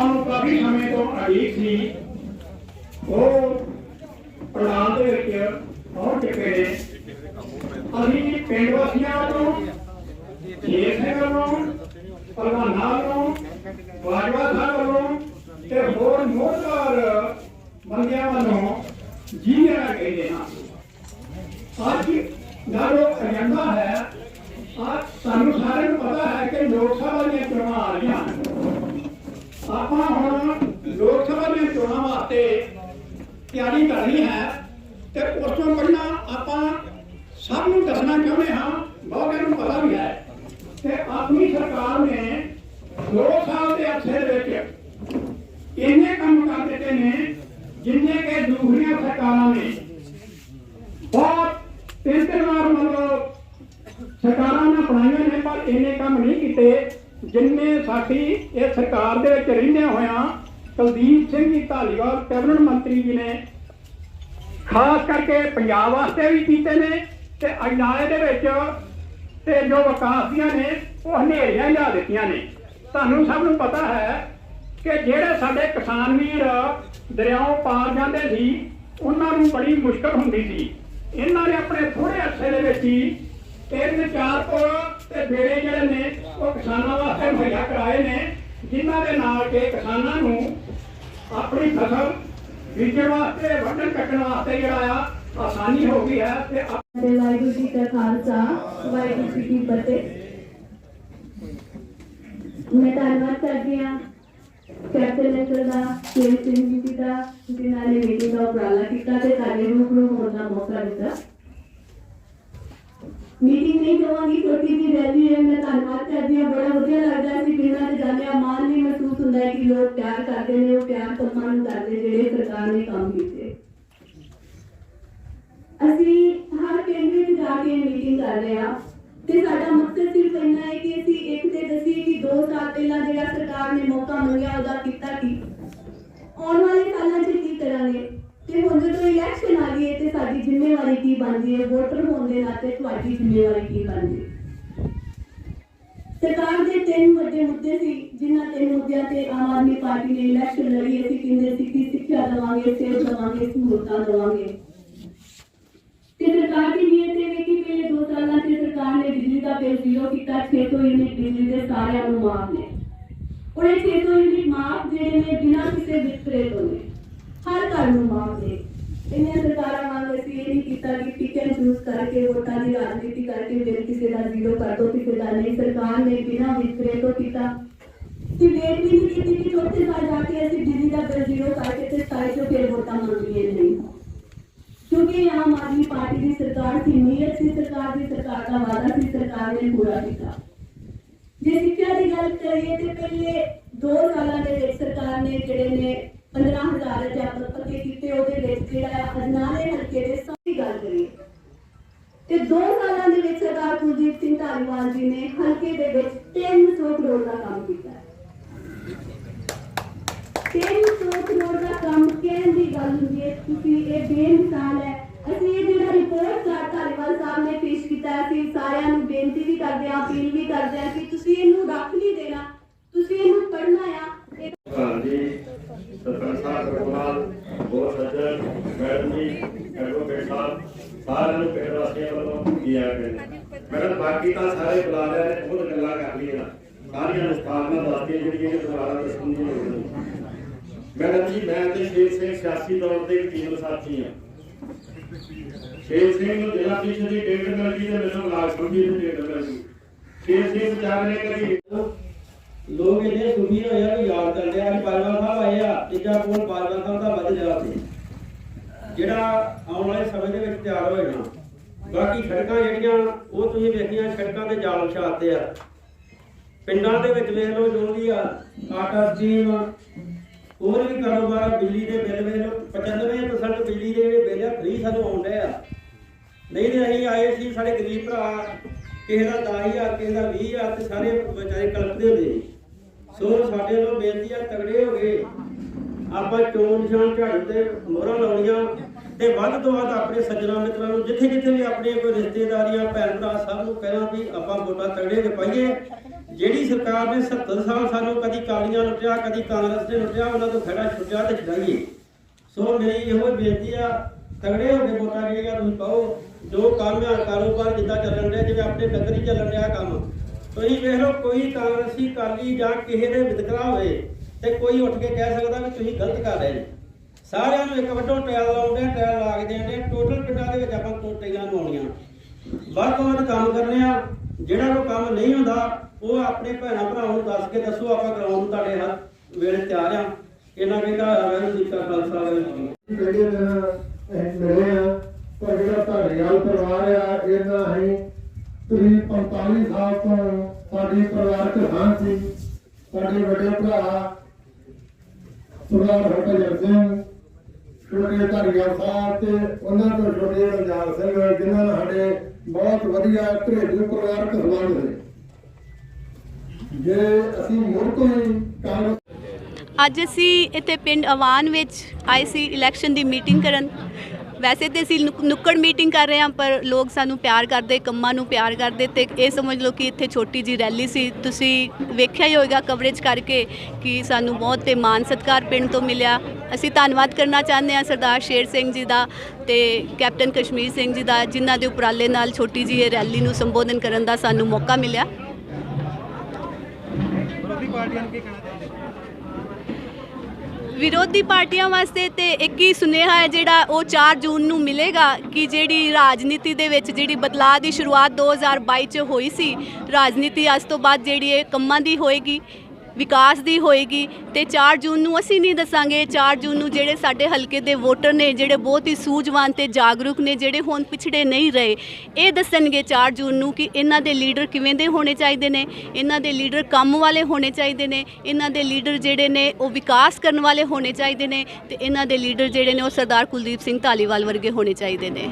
ਆਪਾਂ ਨੂੰ ਕਾਫੀ ਸਮੇਂ ਤੋਂ ਅੜੀਕ ਸੀ। ਉਹ ਪ੍ਰਧਾਨ ਦੇ ਵਿੱਚ ਪਹੁੰਚ ਚੁੱਕੇ ਨੇ। ਅਸੀਂ ਪਿੰਡ ਵਾਸੀਆਂ ਵੱਲੋਂ ਸ਼ੇਖ ਵੱਲੋਂ, ਪ੍ਰਧਾਨਾਂ ਵੱਲੋਂ, ਬਾਜਵਾ ਸਾਹਿਬ ਵੱਲੋਂ ਤੇ ਹੋਰ ਮੋਹਤਵਾਰ ਬੰਦਿਆਂ ਵੱਲੋਂ ਜੀ ਆਇਆਂ ਕਹਿੰਦੇ ਹਾਂ। ਅੱਜ ਦਾ ਜੋ ਏਜੰਡਾ ਹੈ, ਅੱਜ ਸਾਨੂੰ ਸਾਰੇ ਨੂੰ ਪਤਾ ਹੈ ਕਿ ਲੋਕ ਸਭਾ ਦੀਆਂ ਚੋਣਾਂ ਆ ਰਹੀਆਂ ਹਨ ਆਪਾਂ ਹੁਣ ਲੋਕ ਸਭਾ ਦੀਆਂ ਚੋਣਾਂ ਵਾਸਤੇ ਤਿਆਰੀ ਕਰਨੀ ਹੈ ਤੇ ਉਸ ਤੋਂ ਪਹਿਲਾਂ ਆਪਾਂ ਸਭ ਨੂੰ ਦੱਸਣਾ ਚਾਹੁੰਦੇ ਹਾਂ ਬਹੁਤਿਆਂ ਨੂੰ ਪਤਾ ਵੀ ਹੈ ਕਿ ਆਪਣੀ ਸਰਕਾਰ ਨੇ 2 ਸਾਲ ਦੇ ਅਰਸੇ ਦੇ ਵਿੱਚ ਇੰਨੇ ਕੰਮ ਕਰ ਦਿੱਤੇ ਨੇ, ਜਿੰਨੇ ਕਿ ਦੂਸਰੀਆਂ ਸਰਕਾਰਾਂ ਨੇ। ਬਹੁਤ ਤਿੰਨ ਤਿੰਨ ਵਾਰ ਮਤਲਬ ਸਰਕਾਰਾਂ ਨੇ ਬਣਾਈਆਂ ਨੇ, ਪਰ ਇੰਨੇ ਕੰਮ ਨਹੀਂ ਕੀਤੇ ਜਿੰਨੇ ਸਾਡੀ ਇਹ ਸਰਕਾਰ ਦੇ ਵਿੱਚ ਰਹਿੰਦਿਆਂ ਹੋਇਆਂ ਕੁਲਦੀਪ ਸਿੰਘ ਜੀ ਧਾਲੀਵਾਲ, ਕੈਬਨਿਟ ਮੰਤਰੀ ਜੀ ਨੇ। ਖਾਸ ਕਰਕੇ ਪੰਜਾਬ ਵਾਸਤੇ ਵੀ ਕੀਤੇ ਨੇ ਤੇ ਅਜਨਾਲੇ ਦੇ ਵਿੱਚ ਤੇ ਜੋ ਵਿਕਾਸ ਦੀਆਂ ਨੇ, ਉਹ ਹਨੇਰੀਆਂ ਲਿਆ ਦਿੱਤੀਆਂ ਨੇ। ਤੁਹਾਨੂੰ ਸਭ ਨੂੰ ਪਤਾ ਹੈ ਕਿ ਜਿਹੜੇ ਸਾਡੇ ਕਿਸਾਨ ਵੀਰ ਦਰਿਆਓਂ ਪਾਰ ਜਾਂਦੇ ਸੀ, ਉਹਨਾਂ ਨੂੰ ਬੜੀ ਮੁਸ਼ਕਲ ਹੁੰਦੀ ਸੀ। ਇਹਨਾਂ ਨੇ ਆਪਣੇ ਥੋੜੇ ਅਰਸੇ ਦੇ ਵਿੱਚ ਹੀ ਤਿੰਨ, ਚਾਰ ਪੁਲ ਤੇ ਬੇੜੇ ਜਿਹੜੇ ਨੇ, ਉਹ ਕਿਸਾਨਾਂ ਵਾਸਤੇ ਮੁਹੱਈਆ ਕਰਾਏ ਨੇ, ਜਿਨ੍ਹਾਂ ਦੇ ਨਾਲ ਕਿ ਕਿਸਾਨਾਂ ਨੂੰ ਆਪਣੀ ਫਸਲ ਬੀਜਣ ਵਾਸਤੇ, ਵੱਢਣ ਕੱਟਣ ਵਾਸਤੇ ਜਿਹੜਾ ਆ, ਆਸਾਨੀ ਹੋ ਗਈ ਹੈ ਤੇ ਆਪ- ਵਾਹਿਗੁਰੂ ਜੀ ਕਾ ਖਾਲਸਾ, ਵਾਹਿਗੁਰੂ ਜੀ ਕੀ ਫਤਿਹ। ਮੈਂ ਧੰਨਵਾਦ ਕਰਦੀ ਹਾਂ ਕੈਪਟਨ ਲੈਟਰ ਦਾ ਕੇਸ ਸਿੰਘ ਜੀ ਦਾ, ਜਿਨ੍ਹਾਂ ਨੇ ਮੀਟਿੰਗ ਦਾ ਉਪਰਾਲਾ ਕੀਤਾ ਤੇ ਸਾਡੇ ਰੂਬਰੂ ਹੋਣ ਦਾ ਮੌਕਾ ਦਿੱਤਾ। ਮੀਟਿੰਗ ਨਹੀਂ ਕਰਾਂਗੀ ਛੋਟੀ ਜਿਹੀ ਰੈਲੀ ਹੈ, ਮੈਂ ਧੰਨਵਾਦ ਕਰਦੀ ਹਾਂ। ਬੜਾ ਵਧੀਆ ਲੱਗਦਾ ਸੀ ਪਿੰਡਾਂ 'ਚ ਜਾਂਦੇ ਆ ਮਾਣ ਵੀ ਮਹਿਸੂਸ ਹੁੰਦਾ ਹੈ ਕਿ ਲੋਕ ਪਿਆਰ ਕਰਦੇ ਨੇ, ਉਹ ਪਿਆਰ ਕੰਮਾਂ ਕਰਦੇ ਜਿਹੜੇ ਸਰਕਾਰ ਨੇ ਕੰਮ ਕੀਤੇ। ਅਸੀਂ ਹਰ ਪਿੰਡ ਵਿੱਚ ਜਾ ਕੇ ਮੀਟਿੰਗ ਕਰ ਰਹੇ ਹਾਂ। ਤੇ ਸਾਡਾ ਮਕਸਦ ਸਿਰਫ ਇੰਨਾ ਹੈ ਕਿ ਅਸੀਂ ਇੱਕ ਤੇ ਦੱਸੀਏ ਕਿ 2 ਸਾਲ ਪਹਿਲਾਂ ਜਿਹੜਾ ਸਰਕਾਰ ਨੇ ਮੌਕਾ ਮੰਗਿਆ, ਉਹਦਾ ਕੀਤਾ ਕੀ? ਆਉਣ ਵਾਲੇ ਸਾਲਾਂ 'ਚ ਕੀ ਕਰਾਂਗੇ? ਤੇ ਹੁਣ ਜਦੋਂ ਇਲੈਕਸ਼ਨ ਆ ਗਈ ਜ਼ਿੰਮੇਵਾਰੀ ਕੀ ਬਣਦੀ ਹੈ? ਵੋਟਰ ਹੋਣ ਦੇ ਨਾਤੇ ਤੁਹਾਡੀ ਜ਼ਿੰਮੇਵਾਰੀ ਕੀ ਬਣਦੀ ਸਰਕਾਰ ਦੇ ਤਿੰਨ ਵੱਡੇ ਮੁੱਦੇ ਸੀ, ਜਿਨ੍ਹਾਂ ਤਿੰਨ ਮੁੱਦਿਆਂ ਤੇ ਆਮ ਆਦਮੀ ਪਾਰਟੀ ਨੇ ਇਲੈਕਸ਼ਨ ਲੜੀ। ਅਸੀਂ ਕਹਿੰਦੇ ਸੀ ਕਿ ਸਿੱਖਿਆ ਦੇਵਾਂਗੇ, ਸਿਹਤ ਦੇਵਾਂਗੇ, ਸਹੂਲਤਾਂ ਦੇਵਾਂਗੇ। ਤੇ ਸਰਕਾਰ ਦੀ ਨੀਅਤ ਇਹ ਹੈ ਕਿ ਪਹਿਲੇ 2 ਸਾਲਾਂ 'ਚ ਸਰਕਾਰ ਨੇ ਬਿਜਲੀ ਦਾ ਬਿੱਲ ਜ਼ੀਰੋ ਕੀਤਾ 600 ਯੂਨਿਟ ਬਿਜਲੀ ਦੇ ਸਾਰਿਆਂ ਨੂੰ ਮਾਫ ਨੇ। ਔਰ 600 ਯੂਨਿਟ ਮਾਫ ਜਿਹੜੇ ਨੇ ਬਿਨਾਂ ਕਿਸੇ ਵਿਤਕਰੇ ਤੋਂ ਹਰ ਘਰ ਨੂੰ ਮਾਫ ਨੇ। ਇੰਨੀਆਂ ਸਰਕਾਰਾਂ ਵਾਂਗ ਅਸੀਂ ਇਹ ਨਹੀਂ ਕੀਤਾ ਕਿ ਪਿਕ ਐਂਡ ਚੂਜ਼ ਕਰਕੇ ਵੋਟਾਂ ਦੀ ਰਾਜਨੀਤੀ ਕਰਕੇ ਬਿੱਲ ਕਿਸੇ ਦਾ ਜ਼ੀਰੋ ਕਰ ਦੋ ਕਿਸੇ ਦਾ ਨਹੀਂ ਸਰਕਾਰ ਨੇ ਬਿਨਾਂ ਵਿਤਕਰੇ ਤੋਂ ਕੀਤਾ ਕਿ ਵੇਟ ਵੀ ਨਹੀਂ ਕੀਤੀ ਕਿ ਚੌਥੇ ਸਾਲ ਜਾ ਕੇ ਅਸੀਂ ਬਿਜਲੀ ਦਾ ਬਿੱਲ ਜ਼ੀਰੋ ਕਰਕੇ ਤੇ ਸਾਰੇ ਚੋਂ ਫਿਰ ਵੋਟਾਂ ਮੰਗੀਏ ਨਹੀਂ ਕਿਉਂਕਿ ਆਮ ਆਦਮੀ ਪਾਰਟੀ ਦੀ ਸਰਕਾਰ ਸੀ ਨੀਅਤ ਸੀ ਸਰਕਾਰ ਦੀ ਸਰਕਾਰ ਦਾ ਵਾਅਦਾ ਸੀ ਸਰਕਾਰ ਨੇ ਪੂਰਾ ਕੀਤਾ ਜੇ ਸਿੱਖਿਆ ਦੀ ਗੱਲ ਕਰੀਏ ਤੇ ਪਹਿਲੇ 2 ਸਾਲਾਂ ਦੇ ਵਿੱਚ ਸਰਕਾਰ ਨੇ ਜਿਹੜੇ ਨੇ 15000 ਅਧਿਆਪਕ ਪੱਕੇ ਕੀਤੇ ਉਹਦੇ ਵਿੱਚ ਜਿਹੜਾ ਅਜਨਾਲੇ ਹਲਕੇ ਦੇ ਸਭ ਗੱਲ ਕਰੀਏ। ਤੇ 2 ਸਾਲਾਂ ਦੇ ਵਿੱਚ ਸਰਦਾਰ ਕੁਲਦੀਪ ਸਿੰਘ ਧਾਲੀਵਾਲ ਜੀ ਨੇ ਹਲਕੇ ਦੇ ਵਿੱਚ 300 ਕਰੋੜ ਦਾ ਕੰਮ ਕੀਤਾ ਹੈ। 300 ਕਰੋੜ ਦਾ ਕੰਮ ਕਹਿਣ ਦੀ ਗੱਲ ਹੁੰਦੀ ਹੈ ਤੁਸੀਂ ਇਹ ਬੇਮਿਸਾਲ ਹੈ। ਅਸੀਂ ਇਹ ਜਿਹੜਾ ਰਿਪੋਰਟ ਕਾਰਡ ਧਾਲੀਵਾਲ ਸਾਹਿਬ ਨੇ ਪੇਸ਼ ਕੀਤਾ ਹੈ, ਅਸੀਂ ਸਾਰਿਆਂ ਨੂੰ ਬੇਨਤੀ ਵੀ ਕਰਦੇ ਹਾਂ ਅਪੀਲ ਵੀ ਕਰਦੇ ਹਾਂ ਕਿ ਤੁਸੀਂ ਇਹਨੂੰ ਰੱਖ ਨਹੀਂ ਦੇਣਾ ਤੁਸੀਂ ਇਹਨੂੰ ਪੜ੍ਹਨਾ ਆ ਇਹ ਪ੍ਰਧਾਨ ਜੀ ਸਰਪੰਚ ਸਾਹਿਬ ਗੁਰਵਾਲ ਬਹੁਤ ਸੱਜਣ, ਮੈਡਮ ਜੀ, ਐਡਵੋਕੇਟ ਸਾਹਿਬ, ਸਾਰਿਆਂ ਨੂੰ ਪਿੰਡ ਵਾਸੀਆਂ ਵੱਲੋਂ ਕੀ ਆ ਮੈਡਮ, ਬਾਕੀ ਤਾਂ ਸਾਰੇ ਬੁਲਾ ਲਿਆ ਨੇ ਬਹੁਤ ਗੱਲਾਂ ਕਰ ਲਈਆਂ। ਸਾਰੀਆਂ ਮੁਸਤਾਲਮਾਂ ਦੱਸਦੀਆਂ ਜਿਹੜੀਆਂ ਇਹ ਦੁਬਾਰਾ ਦੱਸਣ ਦੀ ਲੋੜ ਨਹੀਂ। ਮੈਡਮ ਜੀ, ਮੈਂ ਤੇ ਸ਼ੇਰ ਸਿੰਘ ਸਿਆਸੀ ਤੌਰ ਤੇ ਇੱਕ ਸਾਥੀ ਹਾਂ। ਸ਼ੇਰ ਸਿੰਘ ਨੂੰ ਜ਼ਿਲ੍ਹਾ ਪ੍ਰੀਸ਼ਦ ਦੀ ਟਿਕਟ ਮਿਲ ਗਈ ਤੇ ਮੈਨੂੰ ਬਲਾਕ ਦੀ ਟਿਕਟ ਮਿਲ ਗਈ। ਸ਼ੇਰ ਸਿੰਘ ਵਿਚਾਰ ਨੇ ਕਦੀ ਲੋਕ ਇਹਦੇ ਸੁਖੀ ਹੋਏ ਆ ਵੀ ਯਾਦ ਕਰਦੇ ਆ ਕਿ ਪਾਲਵਾ ਸਾਹਿਬ ਆਏ ਆ, ਤੀਜਾ ਕੋਲ ਪਾਲਵਾ ਸਾਹਿਬ ਦਾ ਵੱਧ ਜਰਾ ਸੀ। ਜਿਹੜਾ ਆਉਣ ਵਾਲੇ ਸਮੇਂ ਦੇ ਵਿੱਚ ਤਿਆਰ ਹੋਏ ਨਾ ਬਾਕੀ ਸੜਕਾਂ ਜਿਹੜੀਆਂ, ਉਹ ਤੁਸੀਂ ਵੇਖੀਆਂ, ਸੜਕਾਂ ਤੇ ਜਾਲ ਵਿਛਾਤੇ ਆ। ਪਿੰਡਾਂ ਦੇ ਵਿੱਚ ਵੇਖ ਲਓ, ਜੋ ਵੀ ਆ, ਆਟਾ ਸਟੀਮ ਹੋਰ ਵੀ ਕਾਰੋਬਾਰ ਬਿਜਲੀ ਦੇ ਬਿੱਲ ਵੇਖ ਲਓ 95% ਬਿਜਲੀ ਦੇ ਜਿਹੜੇ ਬਿੱਲ ਆ ਫ੍ਰੀ ਸਾਨੂੰ ਆਉਂਦੇ ਆ। ਨਹੀਂ ਤੇ ਅਸੀਂ ਆਏ ਸੀ, ਸਾਡੇ ਗਰੀਬ ਭਰਾ, ਕਿਸੇ ਦਾ 10000 ਕਿਸੇ ਦਾ 20000 ਤੇ ਸਾਰੇ ਵਿਚਾਰੇ ਕਲਪਦੇ ਹੁੰਦੇ ਸੋ ਸਾਡੇ ਵੱਲੋਂ ਬੇਨਤੀ ਆ ਤਗੜੇ ਹੋ ਗਏ ਆਪਾਂ ਚੋਣ ਨਿਸ਼ਾਨ ਝਾੜੂ ਤੇ ਮੋਹਰਾਂ ਲਾਉਣੀਆਂ ਤੇ ਵੱਧ ਤੋਂ ਵੱਧ ਆਪਣੇ ਸੱਜਣਾ ਮਿੱਤਰਾਂ ਨੂੰ ਜਿੱਥੇ ਜਿੱਥੇ ਵੀ ਆਪਣੇ ਕੋਈ ਰਿਸ਼ਤੇਦਾਰੀਆਂ ਭੈਣ ਭਰਾ ਸਭ ਨੂੰ ਕਹਿਣਾ ਵੀ ਆਪਾਂ ਵੋਟਾਂ ਤਗੜੇ ਹੋ ਪਾਈਏ। ਜਿਹੜੀ ਸਰਕਾਰ ਨੇ 70 ਸਾਲ ਸਾਨੂੰ ਕਦੀ ਕਾਲੀਆਂ ਲੁੱਟਿਆ, ਕਦੀ ਕਾਂਗਰਸ ਨੇ ਲੁੱਟਿਆ, ਉਹਨਾਂ ਤੋਂ ਖੜਾ ਛੁੱਟਿਆ ਤੇ ਛਡਾਈਏ। ਸੋ ਮੇਰੀ ਇਹੋ ਬੇਨਤੀ ਆ ਤਗੜੇ ਹੋ ਕੇ ਵੋਟਾਂ ਜਿਹੜੀਆਂ ਤੁਸੀਂ ਪਾਓ, ਜੋ ਕੰਮ ਆ ਕਾਰੋਬਾਰ ਜਿੱਦਾਂ ਚੱਲਣ ਰਿਹਾ ਜਿਵੇਂ ਆਪਣੇ ਨਗਰ ਹੀ ਚੱਲਣ ਰਿਹਾ ਕੰਮ ਤੁਸੀਂ ਵੇਖ ਲਓ, ਕੋਈ ਕਾਂਗਰਸੀ ਕਾਲੀ ਜਾਂ ਕਿਸੇ ਦੇ ਵਿਤਕਰਾ ਹੋਵੇ ਤੇ ਕੋਈ ਉੱਠ ਕੇ ਕਹਿ ਸਕਦਾ ਵੀ ਤੁਸੀਂ ਗਲਤ ਕਰ ਰਹੇ ਜੀ। ਸਾਰਿਆਂ ਨੂੰ ਇੱਕ ਵੱਡੋ ਟ੍ਰਾਇਲ ਲਾਉਂਦੇ ਆ ਲਾ ਕੇ ਦੇਣਦੇ ਟੋਟਲ ਪਿੰਡਾਂ ਦੇ ਵਿੱਚ ਆਪਾਂ ਟੋਟੀਆਂ ਲਵਾਉਣੀਆਂ ਵੱਧ ਤੋਂ ਵੱਧ ਕੰਮ ਕਰਨੇ ਆ। ਜਿਹੜਾ ਕੋ ਕੰਮ ਨਹੀਂ ਹੁੰਦਾ, ਉਹ ਆਪਣੇ ਭੈਣਾਂ ਭਰਾਵਾਂ ਨੂੰ ਦੱਸ ਕੇ ਦੱਸੋ, ਆਪਾਂ ਕਰਾਉਣ ਨੂੰ ਤੁਹਾਡੇ ਹੱਥ ਵੇਲੇ ਤਿਆਰ ਆ। ਇਹਨਾਂ ਕਹਿੰਦਾ ਵਾਹਿਗੁਰੂ ਜੀ ਕਾ ਖਾਲਸਾ, ਵਾਹਿਗੁਰੂ ਜੀ ਕੀ ਫਤਿਹ। ਜਿਹੜੇ ਦਿਨ ਅਸੀਂ ਮਿਲੇ ਆ ਪਰ ਜਿਹੜਾ ਤੁਹਾਡੇ ਨਾਲ ਪਰਿਵਾਰ ਆ ਇਹਨਾਂ ਅਸੀਂ ਤੁਸੀਂ 45 ਸਾਲ ਤੋਂ ਸਾਡੀ ਪਰਿਵਾਰਕ ਸਾਂਝ ਸੀ ਸਾਡੇ ਵੱਡੇ ਭਰਾ? ਸਰਦਾਰ ਹਰਭਜਨ ਸਿੰਘ, ਛੋਟੇ ਧਾਰੀਵਾਲ ਸਾਹਿਬ ਤੇ ਉਹਨਾਂ ਤੋਂ ਛੋਟੇ ਰੰਜਾਲ ਸਿੰਘ, ਜਿਨ੍ਹਾਂ ਨਾਲ ਸਾਡੇ ਬਹੁਤ ਵਧੀਆ ਘਰੇਲੂ ਪਰਿਵਾਰਕ ਸੰਬੰਧ ਨੇ। ਜੇ ਅਸੀਂ ਮੁੜ ਤੋਂ ਹੀ ਕਾਂਗਰਸ ਅੱਜ ਅਸੀਂ ਇੱਥੇ ਪਿੰਡ ਅਵਾਨ ਵਿੱਚ ਆਏ ਸੀ ਇਲੈਕਸ਼ਨ ਦੀ ਮੀਟਿੰਗ ਕਰਨ। ਵੈਸੇ ਤੇ ਅਸੀਂ ਨੁਕ- ਨੁੱਕੜ ਮੀਟਿੰਗ ਕਰ ਰਹੇ ਹਾਂ, ਪਰ ਲੋਕ ਸਾਨੂੰ ਪਿਆਰ ਕਰਦੇ, ਕੰਮਾਂ ਨੂੰ ਪਿਆਰ ਕਰਦੇ ਤੇ ਇਹ ਸਮਝ ਲਓ ਕਿ ਇੱਥੇ ਛੋਟੀ ਜੀ ਰੈਲੀ ਸੀ। ਤੁਸੀਂ ਵੇਖਿਆ ਹੀ ਹੋਵੇਗਾ ਕਵਰੇਜ ਕਰਕੇ ਕਿ ਸਾਨੂੰ ਬਹੁਤ ਤੇ ਮਾਨ ਸਤਿਕਾਰ ਪਿੰਡ ਤੋਂ ਮਿਲਿਆ। ਅਸੀਂ ਧੰਨਵਾਦ ਕਰਨਾ ਚਾਹੁੰਦੇ ਹਾਂ ਸਰਦਾਰ ਸ਼ੇਰ ਸਿੰਘ ਜੀ ਦਾ ਤੇ ਕੈਪਟਨ ਕਸ਼ਮੀਰ ਸਿੰਘ ਜੀ ਦਾ, ਜਿਨ੍ਹਾਂ ਦੇ ਉਪਰਾਲੇ ਨਾਲ ਛੋਟੀ ਜੀ ਇਹ ਰੈਲੀ ਨੂੰ ਸੰਬੋਧਨ ਕਰਨ ਦਾ ਸਾਨੂੰ ਮੌਕਾ ਮਿਲਿਆ। ਵਿਰੋਧੀ ਪਾਰਟੀਆਂ ਵਾਸਤੇ ਤੇ ਇੱਕ ਹੀ ਸੁਨੇਹਾ ਹੈ ਜਿਹੜਾ ਉਹ 4 ਜੂਨ ਨੂੰ ਮਿਲੇਗਾ ਕਿ ਜਿਹੜੀ ਰਾਜਨੀਤੀ ਦੇ ਵਿੱਚ ਜਿਹੜੀ ਬਦਲਾਅ ਦੀ ਸ਼ੁਰੂਆਤ 2022 ਚ ਹੋਈ ਸੀ, ਰਾਜਨੀਤੀ ਅੱਜ ਤੋਂ ਬਾਅਦ ਜਿਹੜੀ ਇਹ ਕੰਮਾਂ ਦੀ ਹੋਏਗੀ ਵਿਕਾਸ ਦੀ ਹੋਏਗੀ ਤੇ 4 ਜੂਨ ਨੂੰ ਅਸੀਂ ਨਹੀਂ ਦੱਸਾਂਗੇ। 4 ਜੂਨ ਨੂੰ ਜਿਹੜੇ ਸਾਡੇ ਹਲਕੇ ਦੇ ਵੋਟਰ ਨੇ, ਜਿਹੜੇ ਬਹੁਤ ਹੀ ਸੂਝਵਾਨ ਤੇ ਜਾਗਰੂਕ ਨੇ, ਜਿਹੜੇ ਹੁਣ ਪਿਛੜੇ ਨਹੀਂ ਰਹੇ, ਇਹ ਦੱਸਣਗੇ 4 ਜੂਨ ਨੂੰ ਕਿ ਇਹਨਾਂ ਦੇ ਲੀਡਰ ਕਿਵੇਂ ਦੇ ਹੋਣੇ ਚਾਹੀਦੇ ਨੇ, ਇਹਨਾਂ ਦੇ ਲੀਡਰ ਕੰਮ ਵਾਲੇ ਹੋਣੇ ਚਾਹੀਦੇ ਨੇ, ਇਹਨਾਂ ਦੇ ਲੀਡਰ ਜਿਹੜੇ ਨੇ ਉਹ ਵਿਕਾਸ ਕਰਨ ਵਾਲੇ ਹੋਣੇ ਚਾਹੀਦੇ ਨੇ ਤੇ ਇਹਨਾਂ ਦੇ ਲੀਡਰ ਜਿਹੜੇ ਨੇ ਉਹ ਸਰਦਾਰ ਕੁਲਦੀਪ ਸਿੰਘ ਧਾਲੀਵਾਲ ਵਰਗੇ ਹੋਣੇ ਚਾਹੀਦੇ ਨੇ।